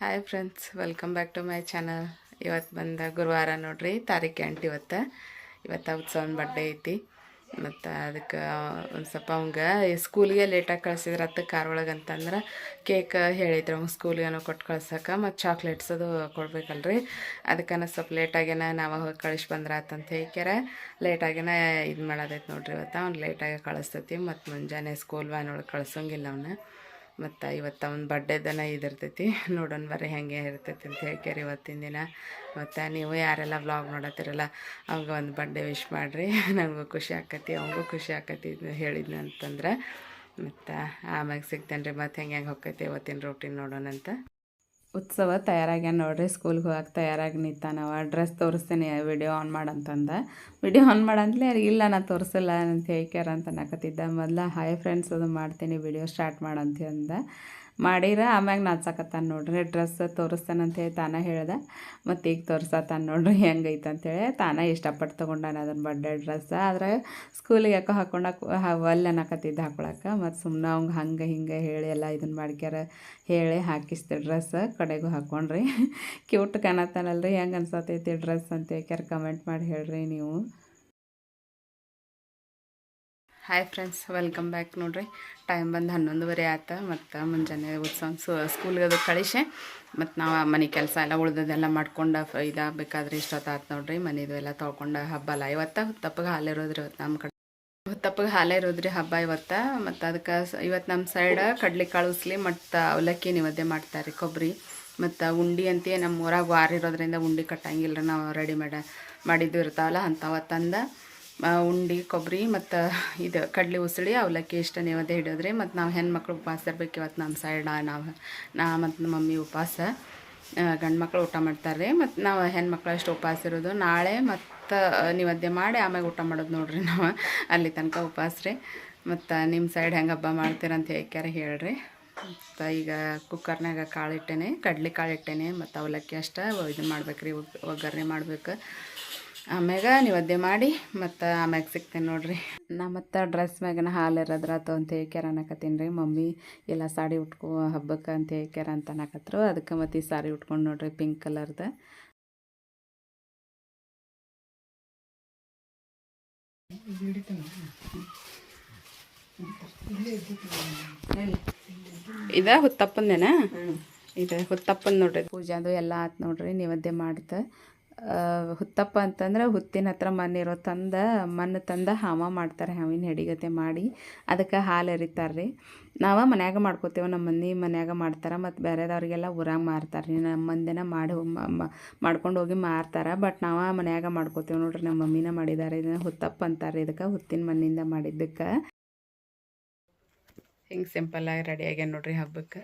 Hi friends welcome back to my channel ಇವತ್ತು ಬಂದ ಗುರುವಾರ ನೋಡ್ರಿ ತಾರೀಕು ಎಂಟು ಇವತ್ತು. ಇವತ್ತು ಉತ್ಸವನ ಬರ್ಡೇ ಐತಿ. ಮತ್ತು ಅದಕ್ಕೆ ಒಂದು ಸ್ವಲ್ಪ ಅವಂಗೆ ಸ್ಕೂಲಿಗೆ ಲೇಟಾಗಿ ಕಳ್ಸಿದ್ರೆ, ಹತ್ತು ಕಾರ್ ಒಳಗೆ ಅಂತಂದ್ರೆ ಕೇಕ್ ಹೇಳಿದ್ರು ಅವ್ನು ಸ್ಕೂಲಿಗೆ ಏನೋ ಕೊಟ್ಟು ಕಳ್ಸೋಕೆ, ಮತ್ತು ಚಾಕ್ಲೇಟ್ಸ್ ಅದು ಕೊಡ್ಬೇಕಲ್ರಿ. ಅದಕ್ಕೆ ಸ್ವಲ್ಪ ಲೇಟಾಗೇನ ನಾವು ಹೋಗಿ ಕಳಿಸಿ ಬಂದ್ರೆ ಆತಂತ ಹೇಳ್ಕ್ಯಾರ. ಲೇಟಾಗೇನ ಇದು ಮಾಡೋದೈತೆ ನೋಡ್ರಿ ಇವತ್ತು. ಅವ್ನು ಲೇಟಾಗಿ ಕಳಿಸ್ತೈತಿ, ಮತ್ತು ಮುಂಜಾನೆ ಸ್ಕೂಲ್ ವ್ಯಾನ್ ಒಳಗೆ ಕಳ್ಸೋಂಗಿಲ್ಲ ಅವನ್ನ ಮತ್ತು ಇವತ್ತು ಅವ್ನ ದಿನ ಇದಿರ್ತೈತಿ. ನೋಡೋಣ ಬರ್ರಿ ಹೆಂಗೆ ಇರ್ತೈತಿ ಅಂತ ಹೇಳ್ಕೇರಿ ಇವತ್ತಿನ ದಿನ. ಮತ್ತು ನೀವು ಯಾರೆಲ್ಲ ವ್ಲಾಗ್ ನೋಡತ್ತಿರಲ್ಲ, ಅವಾಗ ಒಂದು ಬಡ್ಡೆ ವಿಶ್ ಮಾಡಿರಿ. ನನಗೂ ಖುಷಿ ಆಕತಿ, ಅವಂಗೂ ಖುಷಿ ಆಕತಿ ಹೇಳಿದ್ನ ಅಂತಂದ್ರೆ. ಮತ್ತು ಆಮ್ಯಾಗ ಸಿಗ್ತೇನೆ ರೀ ಮತ್ತು ಹೆಂಗೆ ಹೆಂಗೆ ಹೋಗ್ತೈತಿ ಇವತ್ತಿನ ರೂಟೀನ್ ನೋಡೋಣಂತ. ಉತ್ಸವ ತಯಾರಾಗ್ಯಾನ ನೋಡ್ರಿ ಸ್ಕೂಲ್ಗೆ ಹೋಗಕ್ಕೆ ತಯಾರಾಗಿ ನಿಂತಾನವ ಡ್ರೆಸ್ ತೋರಿಸ್ತೇನೆ ವಿಡಿಯೋ ಆನ್ ಮಾಡಂತಂದ ವಿಡಿಯೋ ಆನ್ ಮಾಡಂತಲೇ ಇಲ್ಲ ನಾನು ತೋರಿಸಿಲ್ಲ ಅಂತ ಹೇಳ್ಕ್ಯಾರ ಅಂತ ಅನ್ನಕತ್ತಿದ್ದ ಮೊದಲ ಹಾಯ್ ಫ್ರೆಂಡ್ಸ್ ಅದು ಮಾಡ್ತೀನಿ ವಿಡಿಯೋ ಸ್ಟಾರ್ಟ್ ಮಾಡಂತ ಅಂದ ಮಾಡಿರ, ಆಮ್ಯಾಗ ನಾಚಕತ್ತಾನ ನೋಡ್ರಿ. ಡ್ರೆಸ್ ತೋರಿಸ್ತಾನಂತ ತಾನ ಹೇಳ್ದೆ. ಮತ್ತು ಈಗ ತೋರ್ಸತ್ತಾನ ನೋಡ್ರಿ ಹೆಂಗೈತೆ ಅಂತೇಳಿ ತಾನ ಇಷ್ಟಪಟ್ಟು ತೊಗೊಂಡಾನ ಅದನ್ನ ಬರ್ಡೇ ಡ್ರೆಸ್ ಆದ್ರೆ ಸ್ಕೂಲಿಗೆ ಯಾಕೋ ಹಾಕೊಂಡಾಕ ಒಲ್ಲೆ ಅನ್ನಕತ್ತಿದ್ದು ಹಾಕೊಳಕ್ಕೆ ಮತ್ತು ಸುಮ್ಮನೆ ಅವ್ಗೆ ಹಂಗೆ ಹಿಂಗೆ ಹೇಳಿ ಎಲ್ಲ ಇದನ್ನ ಮಾಡ್ಕ್ಯಾರ ಹೇಳಿ ಹಾಕಿಸ್ತೆ ಡ್ರೆಸ್ ಕಡೆಗೂ ಹಾಕೊಂಡ್ರಿ. ಕ್ಯೂಟ್ ಕಾಣತ್ತಾನಲ್ರಿ. ಹೆಂಗೆ ಅನ್ಸತ್ತೈತಿ ಡ್ರೆಸ್ ಅಂತ ಯಾಕ್ಯಾರ ಕಮೆಂಟ್ ಮಾಡಿ ಹೇಳ್ರಿ ನೀವು. ಹಾಯ್ ಫ್ರೆಂಡ್ಸ್ ವೆಲ್ಕಮ್ ಬ್ಯಾಕ್ ನೋಡ್ರಿ. ಟೈಮ್ ಬಂದು ಹನ್ನೊಂದುವರೆ ಆಯ್ತು ಮತ್ತು ಮುಂಜಾನೆ ಉತ್ಸವ ಸ್ಕೂಲ್ಗೆ ಅದು ಕಳಿಸಿ ಮತ್ತು ನಾವು ಮನೆ ಕೆಲಸ ಎಲ್ಲ ಉಳ್ದದೆಲ್ಲ ಮಾಡ್ಕೊಂಡು ಇದಾಗಬೇಕಾದ್ರೆ ಇಷ್ಟೊತ್ತಾಯ್ತು ನೋಡ್ರಿ. ಮನೆದು ಎಲ್ಲ ತೊಳ್ಕೊಂಡು ಹಬ್ಬ ಅಲ್ಲ. ಇವತ್ತು ಹುತ್ತಪ್ಪಗೆ ಹಾಲಿರೋದ್ರಿ ಇವತ್ತು ನಮ್ಮ ಕಡೆ. ಹುತ್ತಪ್ಪಗೆ ಹಾಲೇ ಇರೋದ್ರಿ ಹಬ್ಬ ಇವತ್ತು. ಮತ್ತು ಅದಕ್ಕೆ ಇವತ್ತು ನಮ್ಮ ಸೈಡ್ ಕಡ್ಲಿ ಉಸ್ಲಿ ಮತ್ತು ಅವಲಕ್ಕಿ ನಿವದ್ದೆ ಮಾಡ್ತಾರೆ ಕೊಬ್ಬರಿ ಮತ್ತು ಉಂಡಿ ಅಂತ ನಮ್ಮ ಊರಾಗ ವಾರ ಇರೋದ್ರಿಂದ ಉಂಡಿ ಕಟ್ಟಂಗಿಲ್ಲ ನಾವು ರೆಡಿಮೇಡ ಮಾಡಿದ್ದು ಇರ್ತಾವಲ್ಲ ಅಂಥವ ತಂದು. ಉಂಡಿ, ಕೊಬ್ಬರಿ ಮತ್ತು ಇದು ಕಡಲೆ ಉಸಳಿ ಅವಲಕ್ಕಿ ಇಷ್ಟ ನೀವದೇ ಹಿಡಿಯೋದ್ರಿ. ಮತ್ತು ನಾವು ಹೆಣ್ಮಕ್ಳು ಉಪವಾಸ ಇರ್ಬೇಕು ಇವತ್ತು ನಮ್ಮ ಸೈಡ್ ನಾವು ನಾ ಮತ್ತು ನಮ್ಮ ಮಮ್ಮಿ ಉಪವಾಸ. ಗಂಡು ಮಕ್ಳು ಊಟ ಮಾಡ್ತಾರೆ ರೀ ಮತ್ತು ನಾವು ಹೆಣ್ಮಕ್ಳು ಅಷ್ಟು ಉಪವಾಸ ಇರೋದು. ನಾಳೆ ಮತ್ತು ನಿವೇದ್ಯ ಮಾಡಿ ಆಮ್ಯಾಗ ಊಟ ಮಾಡೋದು ನೋಡ್ರಿ ನಾವು. ಅಲ್ಲಿ ತನಕ ಉಪವಾಸ ರೀ. ಮತ್ತು ನಿಮ್ಮ ಸೈಡ್ ಹೆಂಗೆ ಹಬ್ಬ ಮಾಡ್ತೀರಂತ ಹೇಳ್ಕ್ಯಾರ ಹೇಳ್ರಿ. ಮತ್ತು ಈಗ ಕುಕ್ಕರ್ನಾಗ ಕಾಳು ಇಟ್ಟೇನೆ, ಕಡ್ಲೆ ಕಾಳು ಇಟ್ಟೇನೆ, ಮತ್ತು ಅವಲಕ್ಕಿ ಅಷ್ಟ ಇದು ಮಾಡ್ಬೇಕು ರೀ ಒಗ್ಗರಣೆ ಮಾಡ್ಬೇಕು. ಆಮ್ಯಾಗ ನಿವದ್ದೆ ಮಾಡಿ ಮತ್ತು ಆಮ್ಯಾಗ ಸಿಗ್ತೇನೆ ನೋಡ್ರಿ. ನಾ ಮತ್ತು ಡ್ರೆಸ್ ಮ್ಯಾಗನ ಹಾಲು ಇರೋದ್ರಾತು ಅಂತ ಹೇಳ್ಕ್ಯಾರ ಅನ್ನಕತ್ತೀನಿ ರೀ. ಮಮ್ಮಿ ಎಲ್ಲ ಸಾಡಿ ಉಟ್ಕೊ ಹಬ್ಬಕ್ಕೆ ಅಂತ ಹೇಳ್ಕ್ಯಾರ ಅಂತ ಅನ್ನಕತ್ರು. ಅದಕ್ಕೆ ಮತ್ತು ಈ ಸಾರಿ ಉಟ್ಕೊಂಡು ನೋಡ್ರಿ ಪಿಂಕ್ ಕಲರ್ದು. ಇದ ಹುತ್ತಪ್ಪಂದೇನಾ? ಇದು ಹುತ್ತಪ್ಪನ ನೋಡ್ರಿ. ಪೂಜಾದು ಅದು ಎಲ್ಲ ಆತು ನೋಡ್ರಿ ನಿವದ್ದೆ ಮಾಡ್ತ ಹುತ್ತಪ್ಪ ಅಂತಂದ್ರೆ ಹುತ್ತಿನ ಹತ್ರ ಇರೋ ತಂದ ಮಣ್ಣು ತಂದ ಹಾವ ಮಾಡ್ತಾರೆ, ಹಾವಿನ ಹೆಡಿಗತೆ ಮಾಡಿ. ಅದಕ್ಕೆ ಹಾಲು ಎರಿತಾರೆ ರೀ. ನಾವು ಮನ್ಯಾಗ ಮಾಡ್ಕೋತೇವೆ, ನಮ್ಮ ಮಂದಿ ಮನ್ಯಾಗ ಮಾಡ್ತಾರೆ, ಮತ್ತು ಬೇರೆದವ್ರಿಗೆಲ್ಲ ಊರಾಗ ಮಾರ್ತಾರೆ ರೀ. ನಮ್ಮ ಮಂದಿನ ಮಾಡಿ ಮಾಡ್ಕೊಂಡು ಹೋಗಿ ಮಾರ್ತಾರೆ, ಬಟ್ ನಾವು ಮನ್ಯಾಗ ಮಾಡ್ಕೋತೇವೆ ನೋಡ್ರಿ, ನಮ್ಮ ಮಮ್ಮಿನ ಮಾಡಿದ್ದಾರೆ ಇದನ್ನ ಹುತ್ತಪ್ಪ ಅಂತಾರೆ ಇದಕ್ಕೆ, ಹುತ್ತಿನ ಮಣ್ಣಿಂದ ಮಾಡಿದ್ದಕ್ಕೆ. ಹಿಂಗೆ ಸಿಂಪಲ್ಲಾಗಿ ರೆಡಿ ಆಗ್ಯಾನ ನೋಡ್ರಿ ಹಬ್ಬಕ್ಕೆ.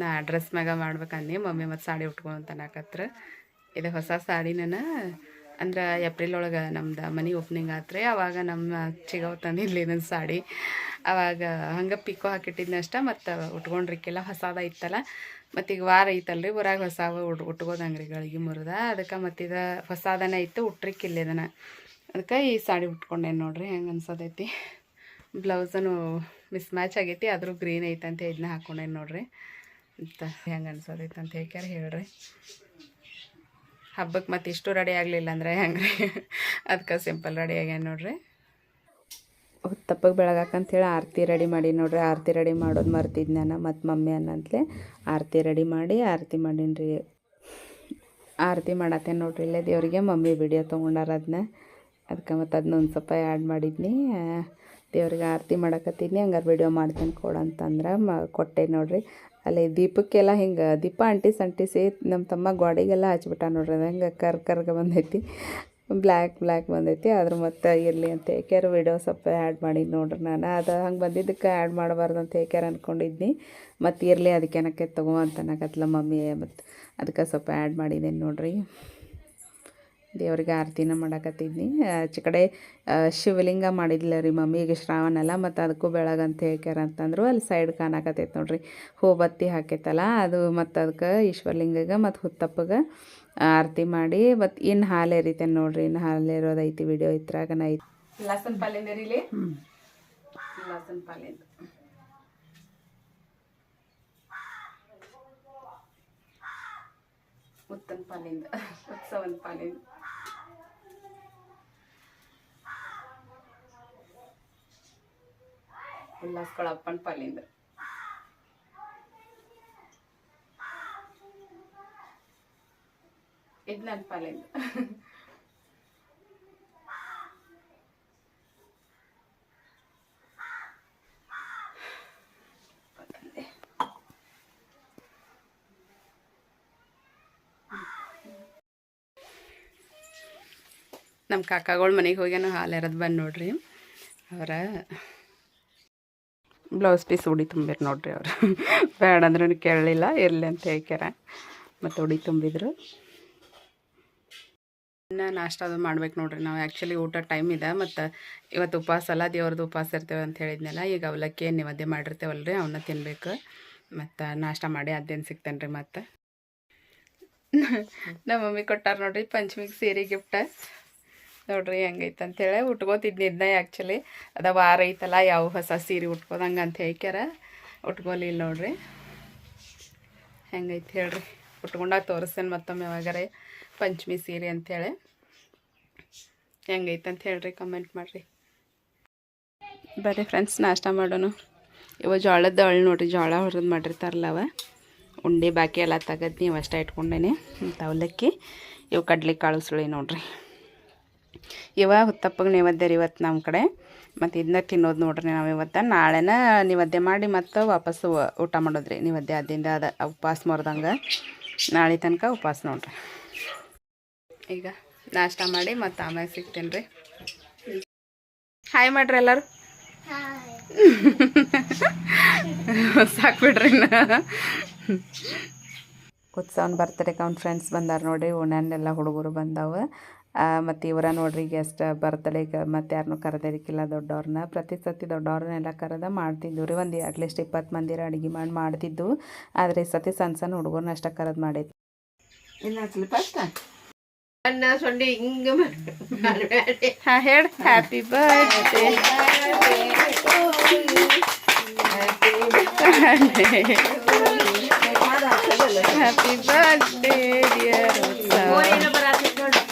ನಾ ಡ್ರೆಸ್ ಮ್ಯಾಗ ಮಾಡ್ಬೇಕಂದು ಮಮ್ಮಿ ಮತ್ತು ಸಾಡಿ ಉಟ್ಕೊಂತ ಅನ್ನಕತ್ರ ಇದು ಹೊಸ ಸಾಡಿನ ಅಂದ್ರೆ ಏಪ್ರಿಲ್ ಒಳಗೆ ನಮ್ದು ಮನೆ ಓಪನಿಂಗ್ ಆತ್ರಿ. ಅವಾಗ ನಮ್ಮ ಚಿಗವ್ ತಂದಿದ್ಲಿ ನನ್ನ ಸಾಡಿ ಅವಾಗ ಹಂಗೆ ಪಿಕೋ ಹಾಕಿಟ್ಟಿದ್ನ ಅಷ್ಟ, ಮತ್ತು ಉಟ್ಕೊಂಡ್ರಿಕ್ಕೆಲ್ಲ ಹೊಸದ ಇತ್ತಲ್ಲ ಮತ್ತು ಈಗ ವಾರ ಐತಲ್ರಿ, ಊರಾಗ ಹೊಸ ಉಟ್ ಉಟ್ಕೋದಂಗೆ ರೀ ಗಳಿಗೆ ಮುರಿದ. ಅದಕ್ಕೆ ಮತ್ತಿದ ಹೊಸದನೇ ಇತ್ತು ಉಟ್ರಿಕ್ಕಿಲ್ಲ ಇದನ್ನು. ಅದಕ್ಕೆ ಈ ಸಾಡಿ ಉಟ್ಕೊಂಡೇನು ನೋಡ್ರಿ, ಹೆಂಗೆ ಅನ್ಸೋದೈತಿ ಬ್ಲೌಸನು ಮಿಸ್ ಮ್ಯಾಚ್ ಆಗೈತಿ, ಆದರೂ ಗ್ರೀನ್ ಐತೆ ಅಂತ ಇದನ್ನ ಹಾಕೊಂಡೇನು ನೋಡ್ರಿ. ಅಂತ ಹೆಂಗೆ ಅನ್ಸೋದೈತೆ ಅಂತ ಹೇಳ್ಕ್ಯಾರ ಹೇಳ್ರಿ. ಹಬ್ಬಕ್ಕೆ ಮತ್ತೆ ಇಷ್ಟು ರೆಡಿ ಆಗಲಿಲ್ಲ ಅಂದರೆ ಹೆಂಗೆ ರೀ ಅದಕ್ಕೆ ಸಿಂಪಲ್ ರೆಡಿ ಆಗ್ಯಾನ ನೋಡ್ರಿ. ತಪ್ಪಗೆ ಬೆಳಗಾಕಂತೇಳಿ ಆರತಿ ರೆಡಿ ಮಾಡಿ ನೋಡ್ರಿ. ಆರತಿ ರೆಡಿ ಮಾಡೋದು ಮರ್ತಿದ್ದು ನಾನು ಮತ್ತು ಮಮ್ಮಿ ಅನ್ನಂತಲೇ. ಆರತಿ ರೆಡಿ ಮಾಡಿ ಆರತಿ ಮಾಡೀನಿ ಆರತಿ ಮಾಡತ್ತೆ ನೋಡ್ರಿ. ಇಲ್ಲೇ ದೇವರಿಗೆ ಮಮ್ಮಿ ವಿಡಿಯೋ ತೊಗೊಂಡಾರ ಅದನ್ನ ಅದಕ್ಕೆ ಮತ್ತು ಅದನ್ನ ಒಂದು ಸ್ವಲ್ಪ ಆ್ಯಡ್ ಮಾಡಿದ್ನಿ. ದೇವ್ರಿಗೆ ಆರತಿ ಮಾಡಕತ್ತೀನಿ, ಹಂಗಾರೆ ವಿಡಿಯೋ ಮಾಡ್ತೀನಿ ಕೊಡಂತಂದ್ರೆ ಮ ಕೊಟ್ಟೆ ನೋಡ್ರಿ. ಅಲ್ಲಿ ದೀಪಕ್ಕೆಲ್ಲ ಹಿಂಗೆ ದೀಪ ಅಂಟಿಸಿ ಅಂಟಿಸಿ ನಮ್ಮ ತಮ್ಮ ಗೋಡೆಗೆಲ್ಲ ಹಚ್ಬಿಟ್ಟ ನೋಡ್ರಿ, ಅದು ಹೆಂಗೆ ಕರ್ ಕರ್ಗೆ ಬಂದೈತಿ. ಬ್ಲ್ಯಾಕ್ ಬ್ಲ್ಯಾಕ್ ಬಂದೈತಿ ಅದ್ರ ಮತ್ತೆ ಇರಲಿ ಅಂತ ಏಕ್ಯಾರ ವಿಡಿಯೋ ಸ್ವಲ್ಪ ಆ್ಯಡ್ ಮಾಡಿ ನೋಡ್ರಿ ನಾನು. ಅದು ಹಂಗೆ ಬಂದಿದ್ದಕ್ಕೆ ಆ್ಯಡ್ ಮಾಡಬಾರ್ದು ಅಂತ ಏಕ್ಯಾರ ಅಂದ್ಕೊಂಡಿದ್ನಿ ಮತ್ತು ಇರಲಿ ಅದಕ್ಕೆ ಏನಕ್ಕೆ ತಗೋ ಅಂತ ಅನ್ನಕತ್ಲ ಮಮ್ಮಿ ಮತ್ತು ಅದಕ್ಕೆ ಸ್ವಲ್ಪ ಆ್ಯಡ್ ಮಾಡಿದ್ದೀನಿ ನೋಡ್ರಿ. ದೇವ್ರಿಗೆ ಆರತಿನ ಮಾಡಕತ್ತಿದ್ನಿ. ಆಚೆ ಕಡೆ ಶಿವಲಿಂಗ ಮಾಡಿದ್ಲ ರೀ ಮಮ್ಮಿ ಈಗ ಶ್ರಾವಣ ಅಲ್ಲ ಮತ್ತು ಅದಕ್ಕೂ ಬೆಳಗಂತ ಹೇಳ್ಕ್ಯಾರ ಅಂತಂದ್ರು ಅಲ್ಲಿ ಸೈಡ್ ಕಾಣಕತ್ತೈತೆ ನೋಡ್ರಿ. ಹೂ ಬತ್ತಿ ಹಾಕೈತಲ್ಲ ಅದು ಮತ್ತು ಅದಕ್ಕೆ ಈಶ್ವರಲಿಂಗಗೆ ಮತ್ತು ಹುತ್ತಪ್ಪಗೆ ಆರತಿ ಮಾಡಿ ಮತ್ತು ಇನ್ನು ಹಾಲು ಎರಿತೇನೆ ನೋಡ್ರಿ ಇನ್ನು ಹಾಲು ಎರೋದೈತಿ ವಿಡಿಯೋ ನಾ ಐತಿ ಲಸನ್ ಪಾಲಿಂದ ರೀಲಿ ಲಸನ್ ಪಾಲಿಂದ. ಉತ್ತನ ಪಾಲಿಂದ ಉತ್ಸವನ ಪಾಲಿಂದ. ಉಲ್ಲಾಸ್ಗಳ ಅಪ್ಪನ ಪಾಲಿಂದ ಇದು ನನ್ನ ಪಾಲಿಂದ ನಮ್ಮ ಕಾಕಾಗಳು ಮನೆಗೆ ಹೋಗ್ಯಾನು, ಹಾಲು ಎರದು ಬಂದು ನೋಡ್ರಿ. ಅವರ ಬ್ಲೌಸ್ ಪೀಸ್ ಉಡಿ ತುಂಬಿರು ನೋಡ್ರಿ ಅವರು. ಬೇಡ ಅಂದ್ರೂ ಕೇಳಲಿಲ್ಲ, ಇರಲಿ ಅಂತ ಹೇಳ್ಕ್ಯಾರ. ಮತ್ತು ಉಡಿ ತುಂಬಿದ್ರು. ಇನ್ನು ನಾಷ್ಟ ಅದು ಮಾಡ್ಬೇಕು ನೋಡ್ರಿ ನಾವು. ಆ್ಯಕ್ಚುಲಿ ಊಟ ಟೈಮ್ ಇದೆ, ಮತ್ತು ಇವತ್ತು ಉಪವಾಸ ಅಲ್ಲ ದೇವ್ರದ್ದು ಉಪವಾಸ ಇರ್ತೇವೆ ಅಂತ ಹೇಳಿದ್ನಲ್ಲ, ಈಗ ಅವಲಕ್ಕಿ ನಿವದ್ದೆ ಮಾಡಿರ್ತೇವಲ್ಲ ರೀ ಅವನ್ನ ತಿನ್ಬೇಕು. ಮತ್ತು ನಾಷ್ಟ ಮಾಡಿ ಅದೇನು ಸಿಗ್ತೇನೆ ರೀ ಮತ್ತು. ನಮ್ಮ ಮಮ್ಮಿ ಕೊಟ್ಟಾರ ನೋಡ್ರಿ, ಪಂಚಮಿಗೆ ಸೀರೆ ಗಿಫ್ಟ ನೋಡ್ರಿ ಹೆಂಗೈತೆ ಅಂತೇಳಿ ಉಟ್ಕೋತಿದ್ನಿದ್ನ ಆ್ಯಕ್ಚುಲಿ ಅದ ವಾರ ಐತಲ್ಲ, ಯಾವ ಹೊಸ ಸೀರೆ ಉಟ್ಕೋದಂಗೆ ಅಂತ ಹೇಳ್ಕ್ಯಾರ. ಉಟ್ಕೊಲಿಲ್ಲ ನೋಡ್ರಿ. ಹೆಂಗೈತೆ ಹೇಳ್ರಿ. ಉಟ್ಕೊಂಡಾಗ ತೋರಿಸ್ತೇನೆ ಮತ್ತೊಮ್ಮೆ ಯಾವಾಗಾರೆ ಪಂಚಮಿ ಸೀರೆ ಅಂಥೇಳಿ ಹೆಂಗೈತೆ ಅಂತ ಹೇಳ್ರಿ ಕಮೆಂಟ್ ಮಾಡಿರಿ. ಬರ್ರಿ ಫ್ರೆಂಡ್ಸ್ ನಾಷ್ಟ ಮಾಡೋಣ. ಇವ ಜೋಳದ ಅಳು ನೋಡ್ರಿ, ಜೋಳ ಹೊರದು ಮಾಡಿರ್ತಾರಲ್ಲ ಅವ. ಉಂಡೆ ಬಾಕಿ ಎಲ್ಲ ತೆಗೆದು ನೀವು ಅಷ್ಟೇ ಇಟ್ಕೊಂಡೇನೆ. ಮತ್ತು ಅವಲಕ್ಕಿ ಇವು ಕಡ್ಲಿ ಕಾಳು ಸುಳಿ ನೋಡ್ರಿ. ಇವ ಹುತ್ತಪ್ಪಗೆ ನೈವೇದ್ಯ ರೀ ಇವತ್ತು ನಮ್ಮ ಕಡೆ. ಮತ್ತು ಇದನ್ನ ತಿನ್ನೋದು ನೋಡ್ರಿ ನಾವು ಇವತ್ತು. ನಾಳೆನ ನೈವೇದ್ಯ ಮಾಡಿ ಮತ್ತು ವಾಪಸ್ಸು ಊಟ ಮಾಡೋದ್ರಿ. ನೈವೇದ್ಯ ಅದಿಂದ ಅದ ಉಪವಾಸ ಮಾಡ್ದಂಗೆ. ನಾಳೆ ತನಕ ಉಪವಾಸ ನೋಡ್ರಿ. ಈಗ ನಾಷ್ಟ ಮಾಡಿ ಮತ್ತು ಆಮೇಲೆ ಸಿಗ್ತೀನಿ ರೀ. ಹಾಯ್ ಮಾಡ್ರಿ ಎಲ್ಲರೂ. ಸಾಕ್ಬಿಡ್ರಿ ಉತ್ಸವನ ಬರ್ತಾರೆ ಅವ್ನ ಫ್ರೆಂಡ್ಸ್ ಬಂದಾರ ನೋಡಿ ಓಣ್ಯಾನೆಲ್ಲ ಹುಡುಗರು ಬಂದಾವ. ಮತ್ತು ಇವರ ನೋಡ್ರಿ ಗೆಸ್ಟ್ ಬರ್ತಡೇಗೆ ಮತ್ತು ಯಾರನ್ನೂ ಕರೆದಿರಕ್ಕಿಲ್ಲ ದೊಡ್ಡವ್ರನ್ನ ಪ್ರತಿ ಸತಿ ದೊಡ್ಡವ್ರನ್ನೆಲ್ಲ ಕರೆದ ಮಾಡ್ತಿದ್ದು ರೀ. ಒಂದು ಅಟ್ಲೀಸ್ಟ್ ಇಪ್ಪತ್ತು ಮಂದಿರ ಅಡುಗೆ ಮಾಡಿ ಮಾಡ್ತಿದ್ದು ಆದರೆ ಈ ಸತಿ ಸಣ್ಣ ಸಣ್ಣ ಹುಡುಗರನ್ನ ಅಷ್ಟೇ ಕರೆದು ಮಾಡಿದ್ದು ಅನ್ನ ಸೊಂಡಿ ಹಿಂಗೆ ಹಾಂ ಹೇಳಿ. Happy birthday happy birthday dear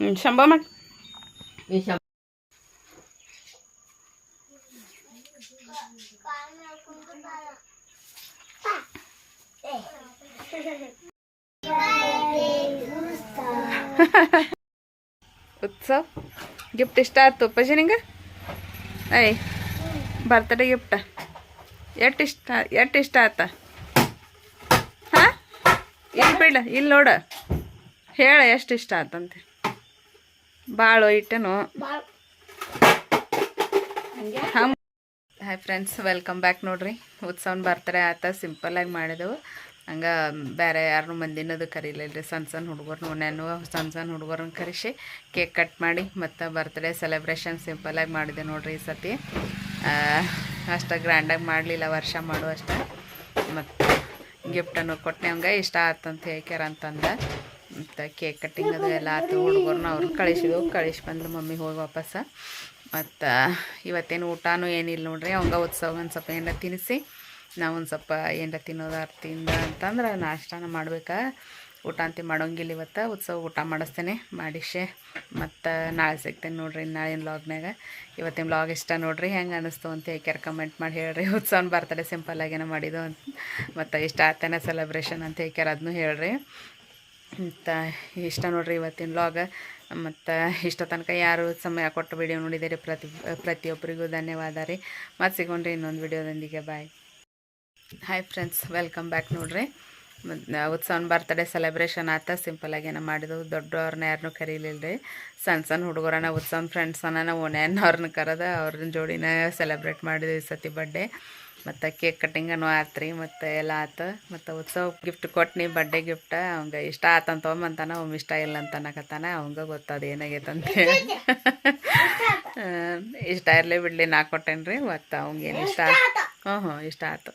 ಹ್ಞೂ ಶಂಭ ಮಾಡಿ ಉತ್ಸವ್ ಗಿಫ್ಟ್ ಇಷ್ಟ ಆಯ್ತು? ಪಜಿ ನಿಂಗೆ? ಐ ಬರ್ತಡೇ ಗಿಫ್ಟ ಎಷ್ಟು ಇಷ್ಟ ಎಷ್ಟು ಇಷ್ಟ ಆಯ್ತ? ಹಾ? ಇಲ್ಲಿ ಬಿಡ ಇಲ್ಲಿ ನೋಡ. ಹೇಳ ಎಷ್ಟು ಇಷ್ಟ ಆತಂತೆ ಭಾಳ ಇಟ್ಟನು ಹಂಗೆ? ಹಾಯ್ ಫ್ರೆಂಡ್ಸ್ ವೆಲ್ಕಮ್ ಬ್ಯಾಕ್ ನೋಡ್ರಿ. ಉತ್ಸವನ ಬರ್ತಾರೆ ಆತ ಸಿಂಪಲ್ಲಾಗಿ ಮಾಡಿದೆವು. ಹಂಗೆ ಬೇರೆ ಯಾರನ್ನೂ ಮಂದಿನದು ಕರೀಲಿಲ್ಲ ರೀ ಸಣ್ಣ ಸಣ್ಣ ಹುಡುಗರು ನಾನು ಸಣ್ಣ ಸಣ್ಣ ಹುಡುಗರನ್ನ ಕರೆಸಿ ಕೇಕ್ ಕಟ್ ಮಾಡಿ ಮತ್ತು ಬರ್ತ್ಡೇ ಸೆಲೆಬ್ರೇಷನ್ ಸಿಂಪಲ್ಲಾಗಿ ಮಾಡಿದೆ ನೋಡ್ರಿ ಈ ಸತಿ ಅಷ್ಟು ಗ್ರ್ಯಾಂಡಾಗಿ ಮಾಡಲಿಲ್ಲ ವರ್ಷ ಮಾಡು ಅಷ್ಟೇ. ಮತ್ತು ಗಿಫ್ಟನ್ನು ಕೊಟ್ಟೆ ಹಂಗೆ ಇಷ್ಟ ಆತಂತ ಹೇಳ್ಕ್ಯಾರ ಅಂತಂದ. ಮತ್ತು ಕೇಕ್ ಕಟ್ಟಿಂಗ್ ಅದು ಎಲ್ಲ ಆತು ಹುಡುಗರನ್ನ ಅವ್ರು ಕಳಿಸಿದ್ವು. ಕಳಿಸಿ ಬಂದು ಮಮ್ಮಿ ಹೋಗಿ ವಾಪಸ್. ಮತ್ತು ಇವತ್ತೇನು ಊಟನೂ ಏನಿಲ್ಲ ನೋಡ್ರಿ. ಅವಂಗ ಉತ್ಸವ ಒಂದು ಸ್ವಲ್ಪ ಏನರ ತಿನ್ನಿಸಿ ನಾವು ಒಂದು ಸ್ವಲ್ಪ ಏನಾರ ತಿನ್ನೋದು ಅರ್ತಿಂದ ಅಂತಂದ್ರೆ ನಾಷ್ಟಾನ ಮಾಡ್ಬೇಕಾ. ಊಟ ಅಂತ ಮಾಡೋಂಗಿಲ್ಲ ಇವತ್ತು. ಉತ್ಸವ ಊಟ ಮಾಡಿಸ್ತೇನೆ ಮಾಡಿಸೆ ಮತ್ತು ನಾಳೆ ಸಿಗ್ತೇನೆ ನೋಡ್ರಿ ನಾಳಿನ ವ್ಲಾಗ್ನಾಗ ಇವತ್ತಿನ ಲಾಗ್ ಇಷ್ಟ ನೋಡ್ರಿ, ಹೆಂಗೆ ಅನ್ನಿಸ್ತು ಅಂತ ಹೇಳ್ಕ್ಯಾರ ಕಮೆಂಟ್ ಮಾಡಿ ಹೇಳ್ರಿ. ಉತ್ಸವನ ಸಿಂಪಲ್ ಆಗೇನ ಮಾಡಿದ್ದು ಅಂತ. ಮತ್ತು ಇಷ್ಟ ಆತೇನೆ ಸೆಲೆಬ್ರೇಷನ್ ಅಂತ ಹೇಳ್ಕ್ಯಾರ ಅದನ್ನೂ ಹೇಳ್ರಿ. ಮತ್ತು ಇಷ್ಟ ನೋಡ್ರಿ ಇವತ್ತಿನ ಲಾಗ ಮತ್ತು ಇಷ್ಟ ತನಕ ಯಾರು ಸಮಯ ಕೊಟ್ಟು ವಿಡಿಯೋ ನೋಡಿದ್ದೀರಿ ಪ್ರತಿ, ಪ್ರತಿಯೊಬ್ಬರಿಗೂ ಧನ್ಯವಾದ ರೀ. ಮತ್ತು ಸಿಗೊಂಡ್ರಿ ಇನ್ನೊಂದು ವಿಡಿಯೋದೊಂದಿಗೆ bye hi friends welcome back ನೋಡ್ರಿ. ಉತ್ಸವನ ಬರ್ತಡೇ ಸೆಲೆಬ್ರೇಷನ್ ಆತ. ಸಿಂಪಲಾಗಿ ಏನೋ ಮಾಡಿದೆವು. ದೊಡ್ಡವ್ರನ್ನ ಯಾರನ್ನು ಕರೀಲಿಲ್ಲ ರೀ ಸಣ್ಣ ಸಣ್ಣ ಹುಡುಗರನ್ನ ಉತ್ಸವನ ಫ್ರೆಂಡ್ಸನ್ನ ನಾವು ಅವ್ರನ್ನ ಕರೆದ ಅವ್ರನ್ನ ಜೋಡಿನ ಸೆಲೆಬ್ರೇಟ್ ಮಾಡಿದ್ವಿ ಈ ಸತಿ ಬರ್ಡೇ ಮತ್ತು ಕೇಕ್ ಕಟ್ಟಿಂಗನು ರೀ, ಮತ್ತು ಎಲ್ಲ ಆತು ಮತ್ತು ಉತ್ಸವ ಗಿಫ್ಟ್ ಕೊಟ್ನಿ ಬರ್ಡೇ ಗಿಫ್ಟ್ ಅವಂಗೆ ಇಷ್ಟ ಆತಂತ ತೊಗೊಂಬಂತಾನ ಅವ್ನು ಇಷ್ಟ ಇಲ್ಲ ಅಂತ ಅನ್ನಕತ್ತಾನ. ಅವಂಗ ಗೊತ್ತದ ಏನಾಗೈತಂತೆ ಇಷ್ಟ ಇರಲಿ ಬಿಡಲಿ, ನಾ ಕೊಟ್ಟೇನಿ ರೀ, ಮತ್ತು ಅವಂಗೇನು ಇಷ್ಟ ಹ್ಞೂ ಹ್ಞೂ ಇಷ್ಟ ಆಯ್ತು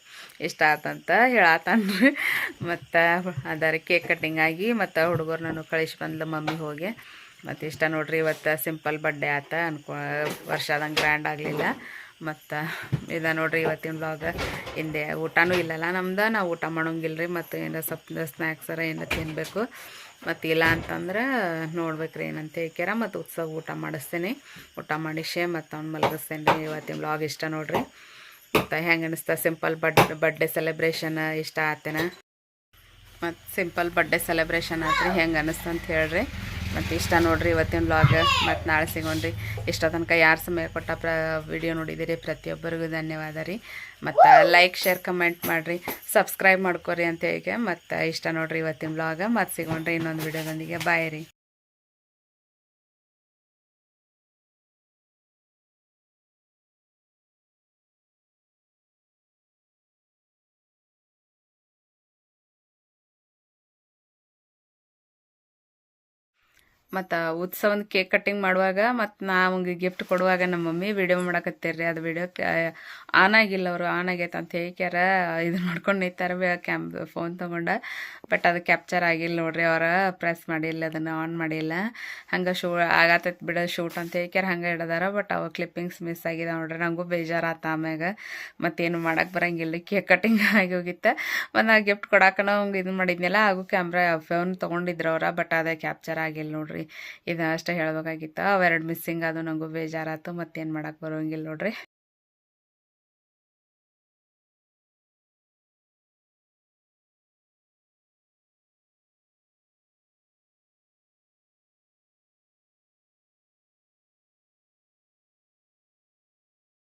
ಇಷ್ಟ ಆತಂತ ಹೇಳತ್ತನ್ರಿ ಮತ್ತು ಅದರ ಕೇಕ್ ಕಟ್ಟಿಂಗ್ ಆಗಿ, ಮತ್ತು ಹುಡುಗರು ನಾನು ಕಳಿಸಿ ಬಂದ್ಲು ಮಮ್ಮಿ ಹೋಗಿ. ಮತ್ತು ಇಷ್ಟ ನೋಡ್ರಿ, ಇವತ್ತು ಸಿಂಪಲ್ ಬರ್ಡೇ ಆತ ಅನ್ಕೊ ವರ್ಷದಂಗೆ ಗ್ರ್ಯಾಂಡ್ ಆಗಲಿಲ್ಲ. ಮತ್ತು ಇದು ನೋಡ್ರಿ ಇವತ್ತಿನ ಬ್ಲಾಗ್ ಹಿಂದೆ ಊಟನೂ ಇಲ್ಲಲ್ಲ ನಮ್ದು, ನಾವು ಊಟ ಮಾಡೋಂಗಿಲ್ಲ ರೀ ಮತ್ತು ಏನೋ ಸ್ವಲ್ಪ ಸ್ನ್ಯಾಕ್ಸರ ಏನೋ ತಿನ್ನಬೇಕು ಮತ್ತು ಇಲ್ಲ ಅಂತಂದ್ರೆ ನೋಡ್ಬೇಕ್ರಿ ಏನಂತ ಹೇಳ್ಕ್ಯಾರ, ಮತ್ತು ಉತ್ಸವ ಊಟ ಮಾಡಿಸ್ತೀನಿ. ಊಟ ಮಾಡಿಸೇ ಮತ್ತು ಅವ್ನು ಮಲಗಿಸ್ತೇನೆ ರೀ ಇವತ್ತಿನ ಬ್ಲಾಗ್ ಇಷ್ಟ ನೋಡ್ರಿ. ಮತ್ತು ಹೆಂಗೆ ಅನಿಸ್ತಾ ಸಿಂಪಲ್ ಬಡ್ ಬರ್ಡೇ ಸೆಲೆಬ್ರೇಷನ್ ಇಷ್ಟ ಆತೇನ. ಮತ್ತು ಸಿಂಪಲ್ ಬರ್ಡೇ ಸೆಲೆಬ್ರೇಷನ್ ಆತ್ರಿ ಹೆಂಗೆ ಅನಿಸ್ತು ಅಂತ ಹೇಳ್ರಿ. ಮತ್ತು ಇಷ್ಟ ನೋಡ್ರಿ ಇವತ್ತಿನ ವ್ಲಾಗ್ ಮತ್ತು ನಾಳೆ ಸಿಗೋಣ್ರಿ. ಇಷ್ಟ ತನಕ ಯಾರು ಸಮಯ ಕೊಟ್ಟ ಪ್ರ ವಿಡಿಯೋ ನೋಡಿದಿರಿ, ಪ್ರತಿಯೊಬ್ಬರಿಗೂ ಧನ್ಯವಾದ ರೀ. ಮತ್ತು ಲೈಕ್ ಶೇರ್ ಕಮೆಂಟ್ ಮಾಡಿರಿ. ಸಬ್ಸ್ಕ್ರೈಬ್ ಮಾಡ್ಕೊರಿ ಅಂತ ಹೇಗೆ. ಮತ್ತು ಇಷ್ಟ ನೋಡ್ರಿ ಇವತ್ತಿನ ವ್ಲಾಗ ಮತ್ತು ಸಿಗೋಣ್ರಿ ಇನ್ನೊಂದು ವಿಡಿಯೋದೊಂದಿಗೆ ಬಾಯ್ ರೀ. ಮತ್ತು ಉತ್ಸವನ ಕೇಕ್ ಕಟ್ಟಿಂಗ್ ಮಾಡುವಾಗ ಮತ್ತು ನಾ ಗಿಫ್ಟ್ ಕೊಡುವಾಗ ನಮ್ಮ ಮಮ್ಮಿ ವಿಡಿಯೋ ಮಾಡಕತ್ತೀರಿ ಅದು ವಿಡಿಯೋ ಆನ್ ಆಗಿಲ್ಲ ಅವರು ಆನ್ ಆಗೈತೆ ಅಂತ ಹೇಳ್ಕ್ಯಾರ. ಇದು ಮಾಡ್ಕೊಂಡು ನಿಂತಾರ ಕ್ಯಾಮ್ ಫೋನ್ ತೊಗೊಂಡ. ಬಟ್ ಅದು ಕ್ಯಾಪ್ಚರ್ ಆಗಿಲ್ಲ ನೋಡ್ರಿ ಅವ್ರ ಪ್ರೆಸ್ ಮಾಡಿಲ್ಲ, ಅದನ್ನು ಆನ್ ಮಾಡಿಲ್ಲ. ಹಂಗೆ ಶೂ ಆಗತ್ತೈತೆ ಬಿಡ ಶೂಟ್ ಅಂತ ಹೇಳ್ಕ್ಯಾರ, ಹಂಗೆ ಇಡದಾರ ಬಟ್ ಅವ ಕ್ಲಿಪ್ಪಿಂಗ್ಸ್ ಮಿಸ್ ಆಗಿದೆ ನೋಡ್ರಿ. ನಂಗೂ ಬೇಜಾರಾತ ಆಮ್ಯಾಗ. ಮತ್ತೇನು ಮಾಡಕ್ಕೆ ಬರಂಗಿಲ್ಲ ಕೇಕ್ ಕಟ್ಟಿಂಗ್ ಆಗಿ ಹೋಗಿತ್ತು. ಮತ್ತು ನಾ ಗಿಫ್ಟ್ ಕೊಡಾಕನ ಅವ್ಗೆ ಇದು ಮಾಡಿದ್ನಲ್ಲ ಹಾಗೂ ಕ್ಯಾಮ್ರಾ ಫೋನ್ ತೊಗೊಂಡಿದ್ರು ಅವ್ರ ಬಟ್ ಅದೇ ಕ್ಯಾಪ್ಚರ್ ಆಗಿಲ್ಲ ನೋಡ್ರಿ. ಇದು ಅಷ್ಟೇ ಹೇಳ್ಬೇಕಾಗಿತ್ತು. ಅವೆರಡು ಮಿಸ್ಸಿಂಗ್ ಅದು ನನಗೂ ಬೇಜಾರಾತು ಮತ್ತೇನು ಮಾಡೋಕ್ಕೆ ಬರೋಂಗಿಲ್ಲ ನೋಡ್ರಿ.